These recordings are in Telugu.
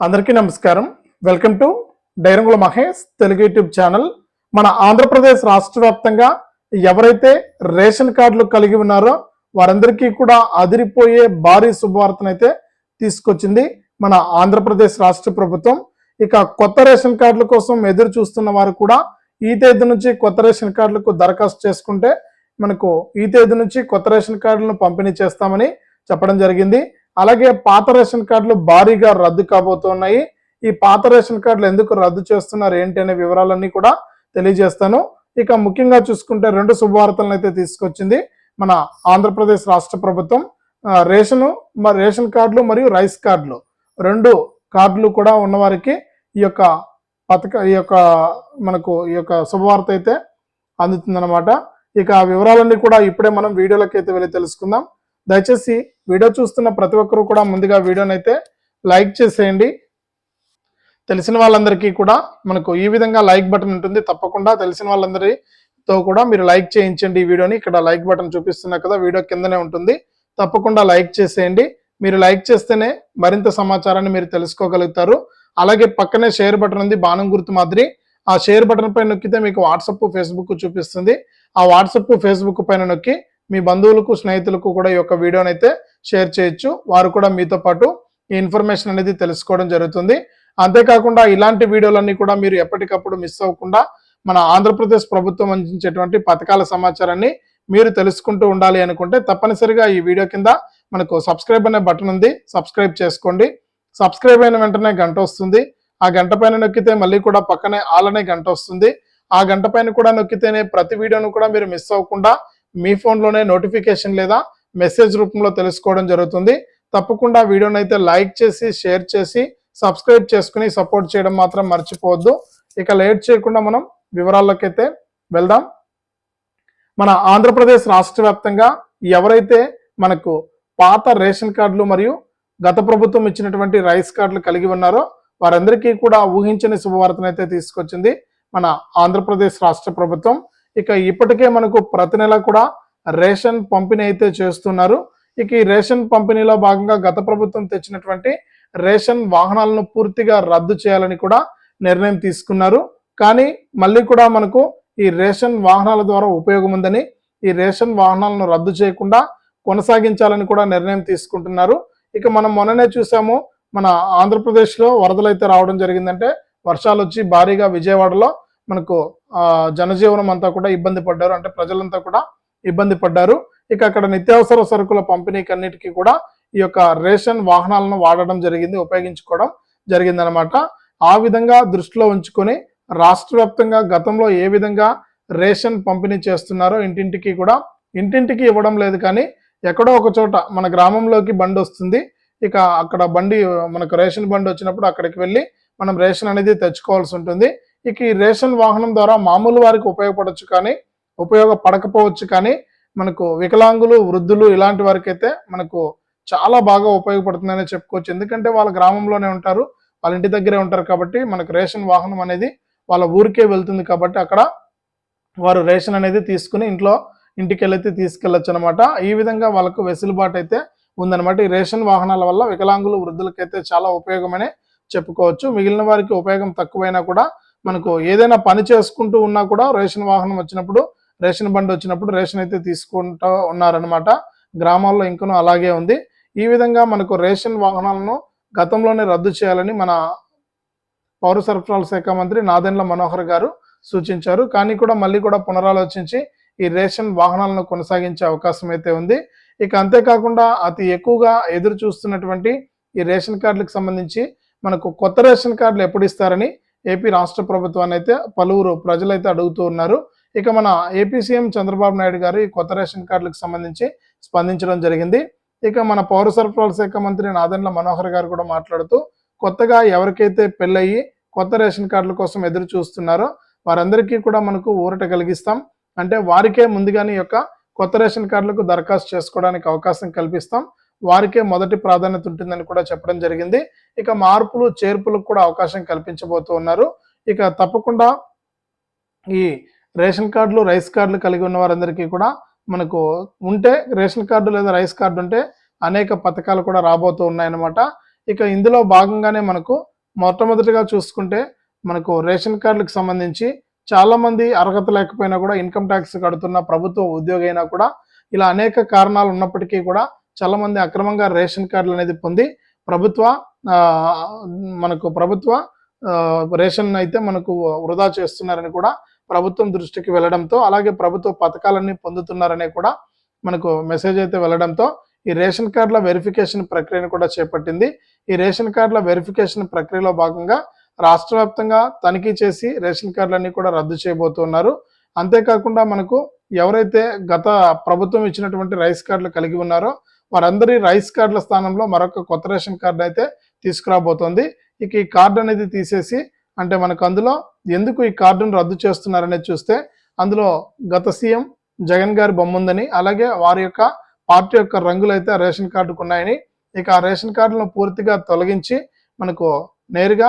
అందరికీ నమస్కారం. Welcome to Dairangula Mahesh Telugu YouTube channel. మన ఆంధ్రప్రదేశ్ రాష్ట్ర వ్యాప్తంగా ఎవరైతే రేషన్ కార్డులు కలిగి ఉన్నారో వారందరికీ కూడా అదిరిపోయే భారీ శుభవార్తనైతే తీసుకొచ్చింది మన ఆంధ్రప్రదేశ్ రాష్ట్ర ప్రభుత్వం. ఇక కొత్త రేషన్ కార్డుల కోసం ఎదురు చూస్తున్న వారు కూడా ఈ తేదీ నుంచి కొత్త రేషన్ కార్డులకు దరఖాస్తు చేసుకుంటే మనకు ఈ తేదీ నుంచి కొత్త రేషన్ కార్డులను పంపిణీ చేస్తామని చెప్పడం జరిగింది. అలాగే పాత రేషన్ కార్డులు భారీగా రద్దు కాబోతున్నాయి. ఈ పాత రేషన్ కార్డులు ఎందుకు రద్దు చేస్తున్నారు? ఏంటి అనే వివరాలన్నీ కూడా తెలియజేస్తాను. ఇక ముఖ్యంగా చూసుకుంటే రెండు శుభవార్తలను అయితే తీసుకొచ్చింది మన ఆంధ్రప్రదేశ్ రాష్ట్ర ప్రభుత్వం. రేషను రేషన్ కార్డులు మరియు రైస్ కార్డులు. రెండు కార్డులు కూడా ఉన్నవారికి ఈ యొక్క పథక ఈ యొక్క మనకు ఈ యొక్క శుభవార్త అయితే అందుతుందన్నమాట. ఇక ఆ వివరాలన్నీ కూడా ఇప్పుడే మనం వీడియోలోకి అయితే వెళ్ళి తెలుసుకుందాం. దయచేసి వీడియో చూస్తున్న ప్రతి ఒక్కరూ కూడా ముందుగా వీడియోని అయితే లైక్ చేసేయండి. తెలిసిన వాళ్ళందరికీ కూడా మనకు ఈ విధంగా లైక్ బటన్ ఉంటుంది. తప్పకుండా తెలిసిన వాళ్ళందరితో కూడా మీరు లైక్ చేయించండి ఈ వీడియోని. ఇక్కడ లైక్ బటన్ చూపిస్తున్నా కదా వీడియో కిందనే ఉంటుంది. తప్పకుండా లైక్ చేసేయండి. మీరు లైక్ చేస్తేనే మరింత సమాచారాన్ని మీరు తెలుసుకోగలుగుతారు. అలాగే పక్కనే షేర్ బటన్ ఉంది బాణం గుర్తు మాదిరి. ఆ షేర్ బటన్ పైన నొక్కితే మీకు వాట్సప్ ఫేస్బుక్ చూపిస్తుంది. ఆ వాట్సప్ ఫేస్బుక్ పైన నొక్కి మీ బంధువులకు స్నేహితులకు కూడా ఈ యొక్క వీడియోని అయితే షేర్ చేయొచ్చు. వారు కూడా మీతో పాటు ఈ ఇన్ఫర్మేషన్ అనేది తెలుసుకోవడం జరుగుతుంది. అంతేకాకుండా ఇలాంటి వీడియోలన్నీ కూడా మీరు ఎప్పటికప్పుడు మిస్ అవ్వకుండా మన ఆంధ్రప్రదేశ్ ప్రభుత్వం అందించేటువంటి పథకాల సమాచారాన్ని మీరు తెలుసుకుంటూ ఉండాలి అనుకుంటే తప్పనిసరిగా ఈ వీడియో కింద మనకు సబ్స్క్రైబ్ అనే బటన్ ఉంది. సబ్స్క్రైబ్ చేసుకోండి. సబ్స్క్రైబ్ అయిన వెంటనే గంట వస్తుంది. ఆ గంట పైన నొక్కితే మళ్ళీ కూడా పక్కనే ఆల్ అనే గంట వస్తుంది. ఆ గంట పైన కూడా నొక్కితేనే ప్రతి వీడియోను కూడా మీరు మిస్ అవ్వకుండా మీ ఫోన్లోనే నోటిఫికేషన్ లేదా మెసేజ్ రూపంలో తెలుసుకోవడం జరుగుతుంది. తప్పకుండా వీడియోని అయితే లైక్ చేసి షేర్ చేసి సబ్స్క్రైబ్ చేసుకుని సపోర్ట్ చేయడం మాత్రం మర్చిపోవద్దు. ఇక లేట్ చేయకుండా మనం వివరాల్లోకైతే అయితే వెళ్దాం. మన ఆంధ్రప్రదేశ్ రాష్ట్ర వ్యాప్తంగా ఎవరైతే మనకు పాత రేషన్ కార్డులు మరియు గత ప్రభుత్వం ఇచ్చినటువంటి రైస్ కార్డులు కలిగి ఉన్నారో వారందరికీ కూడా ఊహించని శుభవార్తనైతే తీసుకొచ్చింది మన ఆంధ్రప్రదేశ్ రాష్ట్ర ప్రభుత్వం. ఇక ఇప్పటికే మనకు ప్రతి నెల కూడా రేషన్ పంపిణీ అయితే చేస్తున్నారు. ఇక ఈ రేషన్ పంపిణీలో భాగంగా గత ప్రభుత్వం తెచ్చినటువంటి రేషన్ వాహనాలను పూర్తిగా రద్దు చేయాలని కూడా నిర్ణయం తీసుకున్నారు. కానీ మళ్ళీ కూడా మనకు ఈ రేషన్ వాహనాల ద్వారా ఉపయోగం ఉందని ఈ రేషన్ వాహనాలను రద్దు చేయకుండా కొనసాగించాలని కూడా నిర్ణయం తీసుకుంటున్నారు. ఇక మనం మొన్ననే చూసాము మన ఆంధ్రప్రదేశ్లో వరదలు అయితే రావడం జరిగిందంటే వర్షాలు వచ్చి భారీగా విజయవాడలో మనకు జనజీవనం అంతా కూడా ఇబ్బంది పడ్డారు. అంటే ప్రజలంతా కూడా ఇబ్బంది పడ్డారు. ఇక అక్కడ నిత్యావసర సరుకుల పంపిణీకి అన్నిటికీ కూడా ఈ యొక్క రేషన్ వాహనాలను వాడడం జరిగింది ఉపయోగించుకోవడం జరిగిందనమాట. ఆ విధంగా దృష్టిలో ఉంచుకొని రాష్ట్ర గతంలో ఏ విధంగా రేషన్ పంపిణీ చేస్తున్నారో ఇంటింటికి కూడా ఇంటింటికి ఇవ్వడం లేదు కానీ ఎక్కడో ఒక చోట మన గ్రామంలోకి బండి వస్తుంది. ఇక అక్కడ బండి మనకు రేషన్ బండి వచ్చినప్పుడు అక్కడికి వెళ్ళి మనం రేషన్ అనేది తెచ్చుకోవాల్సి ఉంటుంది. ఇక ఈ రేషన్ వాహనం ద్వారా మామూలు వారికి ఉపయోగపడవచ్చు కానీ ఉపయోగపడకపోవచ్చు కానీ మనకు వికలాంగులు వృద్ధులు ఇలాంటి వారికి అయితే మనకు చాలా బాగా ఉపయోగపడుతుందనే చెప్పుకోవచ్చు. ఎందుకంటే వాళ్ళ గ్రామంలోనే ఉంటారు వాళ్ళ ఇంటి దగ్గరే ఉంటారు కాబట్టి మనకు రేషన్ వాహనం అనేది వాళ్ళ ఊరికే వెళ్తుంది కాబట్టి అక్కడ వారు రేషన్ అనేది తీసుకుని ఇంట్లో ఇంటికి వెళ్ళైతే తీసుకెళ్ళొచ్చు అనమాట ఈ విధంగా వాళ్ళకు వెసులుబాటు అయితే ఉందన్నమాట ఈ రేషన్ వాహనాల వల్ల వికలాంగులు వృద్ధులకైతే చాలా ఉపయోగమనే చెప్పుకోవచ్చు. మిగిలిన వారికి ఉపయోగం తక్కువైనా కూడా మనకు ఏదైనా పని చేసుకుంటూ ఉన్నా కూడా రేషన్ వాహనం వచ్చినప్పుడు రేషన్ బండి వచ్చినప్పుడు రేషన్ అయితే తీసుకుంటూ ఉన్నారనమాట గ్రామాల్లో ఇంకనూ అలాగే ఉంది. ఈ విధంగా మనకు రేషన్ వాహనాలను గతంలోనే రద్దు చేయాలని మన పౌర సరఫరాల శాఖ మంత్రి నాదెండ్ల మనోహర్ గారు సూచించారు. కానీ కూడా మళ్ళీ కూడా పునరాలోచించి ఈ రేషన్ వాహనాలను కొనసాగించే అవకాశం అయితే ఉంది. ఇక అంతేకాకుండా అతి ఎక్కువగా ఎదురు చూస్తున్నటువంటి ఈ రేషన్ కార్డులకు సంబంధించి మనకు కొత్త రేషన్ కార్డులు ఎప్పుడు ఇస్తారని ఏపీ రాష్ట్ర ప్రభుత్వాన్ని అయితే పలువురు ప్రజలైతే అడుగుతూ ఉన్నారు. ఇక మన ఏపీ సీఎం చంద్రబాబు నాయుడు గారు ఈ కొత్త రేషన్ కార్డులకు సంబంధించి స్పందించడం జరిగింది. ఇక మన పౌర సరఫరాల శాఖ మంత్రి నాదెండ్ల మనోహర్ గారు కూడా మాట్లాడుతూ కొత్తగా ఎవరికైతే పెళ్ళయి కొత్త రేషన్ కార్డుల కోసం ఎదురు చూస్తున్నారో వారందరికీ కూడా మనకు ఊరట కలిగిస్తాం. అంటే వారికే ముందుగానే యొక్క కొత్త రేషన్ కార్డులకు దరఖాస్తు చేసుకోవడానికి అవకాశం కల్పిస్తాం. వారికే మొదటి ప్రాధాన్యత ఉంటుందని కూడా చెప్పడం జరిగింది. ఇక మార్పులు చేర్పులకు కూడా అవకాశం కల్పించబోతూ ఉన్నారు. ఇక తప్పకుండా ఈ రేషన్ కార్డులు రైస్ కార్డులు కలిగి ఉన్న వారందరికీ కూడా మనకు ఉంటే రేషన్ కార్డు లేదా రైస్ కార్డు ఉంటే అనేక పథకాలు కూడా రాబోతూ ఉన్నాయన్నమాట. ఇక ఇందులో భాగంగానే మనకు మొట్టమొదటిగా చూసుకుంటే మనకు రేషన్ కార్డులకు సంబంధించి చాలామంది అర్హత లేకపోయినా కూడా ఇన్కమ్ ట్యాక్స్ కడుతున్న ప్రభుత్వ ఉద్యోగి అయినా కూడా ఇలా అనేక కారణాలు ఉన్నప్పటికీ కూడా చాలామంది అక్రమంగా రేషన్ కార్డులు అనేది పొంది ప్రభుత్వ మనకు ప్రభుత్వ రేషన్ అయితే మనకు వృధా చేస్తున్నారని కూడా ప్రభుత్వం దృష్టికి వెళ్ళడంతో అలాగే ప్రభుత్వ పథకాలన్నీ పొందుతున్నారని కూడా మనకు మెసేజ్ అయితే వెళ్ళడంతో ఈ రేషన్ కార్డుల వెరిఫికేషన్ ప్రక్రియను కూడా చేపట్టింది. ఈ రేషన్ కార్డుల వెరిఫికేషన్ ప్రక్రియలో భాగంగా రాష్ట్ర వ్యాప్తంగా తనిఖీ చేసి రేషన్ కార్డులన్నీ కూడా రద్దు చేయబోతున్నారు. అంతేకాకుండా మనకు ఎవరైతే గత ప్రభుత్వం ఇచ్చినటువంటి రైస్ కార్డులు కలిగి ఉన్నారో వారందరి రైస్ కార్డుల స్థానంలో మరొక కొత్త రేషన్ కార్డు అయితే తీసుకురాబోతోంది. ఇక ఈ కార్డు అనేది తీసేసి అంటే మనకు అందులో ఎందుకు ఈ కార్డును రద్దు చేస్తున్నారనేది చూస్తే అందులో గత సీఎం జగన్ గారి బొమ్మ ఉందని అలాగే వారి యొక్క పార్టీ యొక్క రంగులు అయితే రేషన్ కార్డుకు ఉన్నాయని ఇక ఆ రేషన్ కార్డులను పూర్తిగా తొలగించి మనకు నేరుగా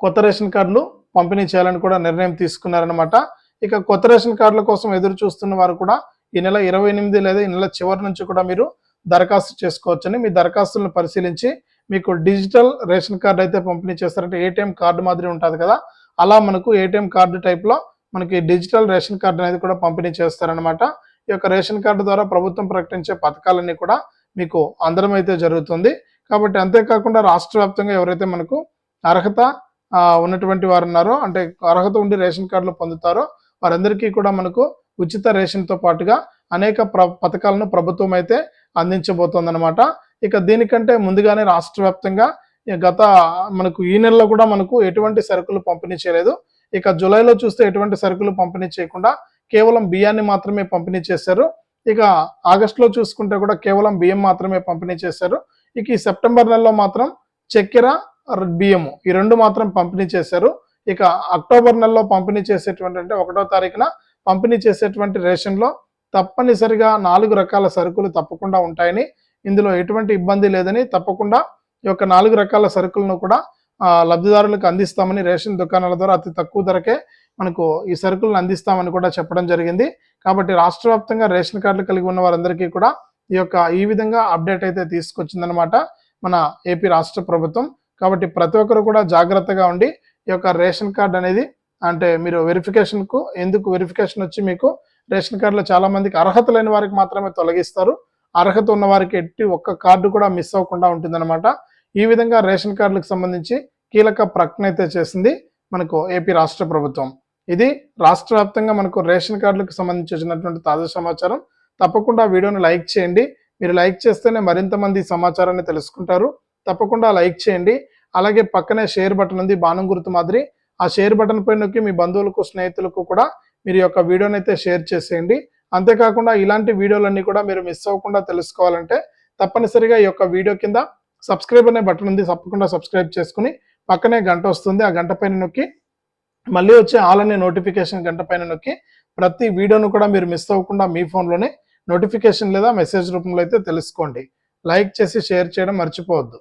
కొత్త రేషన్ కార్డులు పంపిణీ చేయాలని కూడా నిర్ణయం తీసుకున్నారనమాట ఇక కొత్త రేషన్ కార్డుల కోసం ఎదురు చూస్తున్న వారు కూడా ఈ నెల ఇరవై ఎనిమిది లేదా ఈ నెల చివరి నుంచి కూడా మీరు దరఖాస్తు చేసుకోవచ్చని మీ దరఖాస్తులను పరిశీలించి మీకు డిజిటల్ రేషన్ కార్డు అయితే పంపిణీ చేస్తారంటే ఏటీఎం కార్డు మాదిరి ఉంటుంది కదా? అలా మనకు ఏటీఎం కార్డు టైప్లో మనకి డిజిటల్ రేషన్ కార్డు అనేది కూడా పంపిణీ చేస్తారనమాట ఈ యొక్క రేషన్ కార్డు ద్వారా ప్రభుత్వం ప్రకటించే పథకాలన్నీ కూడా మీకు అందడం అయితే జరుగుతుంది. కాబట్టి అంతేకాకుండా రాష్ట్ర వ్యాప్తంగా ఎవరైతే మనకు అర్హత ఉన్నటువంటి వారు ఉన్నారో అంటే అర్హత ఉండి రేషన్ కార్డులు పొందుతారో వారందరికీ కూడా మనకు ఉచిత రేషన్తో పాటుగా అనేక ప్ర పథకాలను ప్రభుత్వం అయితే అందించబోతోందనమాట ఇక దీనికంటే ముందుగానే రాష్ట్ర వ్యాప్తంగా గత మనకు ఈ నెలలో కూడా మనకు ఎటువంటి సరుకులు పంపిణీ చేయలేదు. ఇక జూలైలో చూస్తే ఎటువంటి సరుకులు పంపిణీ చేయకుండా కేవలం బియ్యాన్ని మాత్రమే పంపిణీ చేశారు. ఇక ఆగస్టులో చూసుకుంటే కూడా కేవలం బియ్యం మాత్రమే పంపిణీ చేశారు. ఇక ఈ సెప్టెంబర్ నెలలో మాత్రం చక్కెర బియ్యము ఈ రెండు మాత్రం పంపిణీ చేశారు. ఇక అక్టోబర్ నెలలో పంపిణీ చేసేటువంటి అంటే ఒకటో తారీఖున పంపిణీ చేసేటువంటి రేషన్లో తప్పనిసరిగా నాలుగు రకాల సరుకులు తప్పకుండా ఉంటాయని ఇందులో ఎటువంటి ఇబ్బంది లేదని తప్పకుండా ఈ యొక్క నాలుగు రకాల సరుకులను కూడా లబ్ధిదారులకు అందిస్తామని రేషన్ దుకాణాల ద్వారా అతి తక్కువ ధరకే మనకు ఈ సరుకులను అందిస్తామని కూడా చెప్పడం జరిగింది. కాబట్టి రాష్ట్ర వ్యాప్తంగా రేషన్ కార్డులు కలిగి ఉన్న వారందరికీ కూడా ఈ యొక్క ఈ విధంగా అప్డేట్ అయితే తీసుకొచ్చిందనమాట మన ఏపీ రాష్ట్ర ప్రభుత్వం. కాబట్టి ప్రతి ఒక్కరు కూడా జాగ్రత్తగా ఉండి ఈ యొక్క రేషన్ కార్డు అనేది అంటే మీరు వెరిఫికేషన్కు ఎందుకు వెరిఫికేషన్ వచ్చి మీకు రేషన్ కార్డులో చాలామందికి అర్హత లేని వారికి మాత్రమే తొలగిస్తారు. అర్హత ఉన్న వారికి ఎట్టి ఒక్క కార్డు కూడా మిస్ అవ్వకుండా ఉంటుందన్నమాట. ఈ విధంగా రేషన్ కార్డులకు సంబంధించి కీలక ప్రకటన అయితే చేసింది మనకు ఏపీ రాష్ట్ర ప్రభుత్వం. ఇది రాష్ట్ర వ్యాప్తంగా మనకు రేషన్ కార్డులకు సంబంధించి వచ్చినటువంటి తాజా సమాచారం. తప్పకుండా వీడియోని లైక్ చేయండి. మీరు లైక్ చేస్తేనే మరింత మంది సమాచారాన్ని తెలుసుకుంటారు. తప్పకుండా లైక్ చేయండి. అలాగే పక్కనే షేర్ బటన్ ఉంది బాణం గుర్తు మాదిరి. ఆ షేర్ బటన్ పై నొక్కి మీ బంధువులకు స్నేహితులకు కూడా మీరు యొక్క వీడియోని అయితే షేర్ చేసేయండి. అంతేకాకుండా ఇలాంటి వీడియోలన్నీ కూడా మీరు మిస్ అవ్వకుండా తెలుసుకోవాలంటే తప్పనిసరిగా ఈ యొక్క వీడియో కింద సబ్స్క్రైబ్ అనే బటన్ ఉంది. తప్పకుండా సబ్స్క్రైబ్ చేసుకుని పక్కనే గంట వస్తుంది. ఆ గంట పైన నొక్కి మళ్ళీ వచ్చే ఆల్ అనే నోటిఫికేషన్ గంట పైన నొక్కి ప్రతి వీడియోను కూడా మీరు మిస్ అవ్వకుండా మీ ఫోన్లోనే నోటిఫికేషన్ లేదా మెసేజ్ రూపంలో అయితే తెలుసుకోండి. లైక్ చేసి షేర్ చేయడం మర్చిపోవద్దు.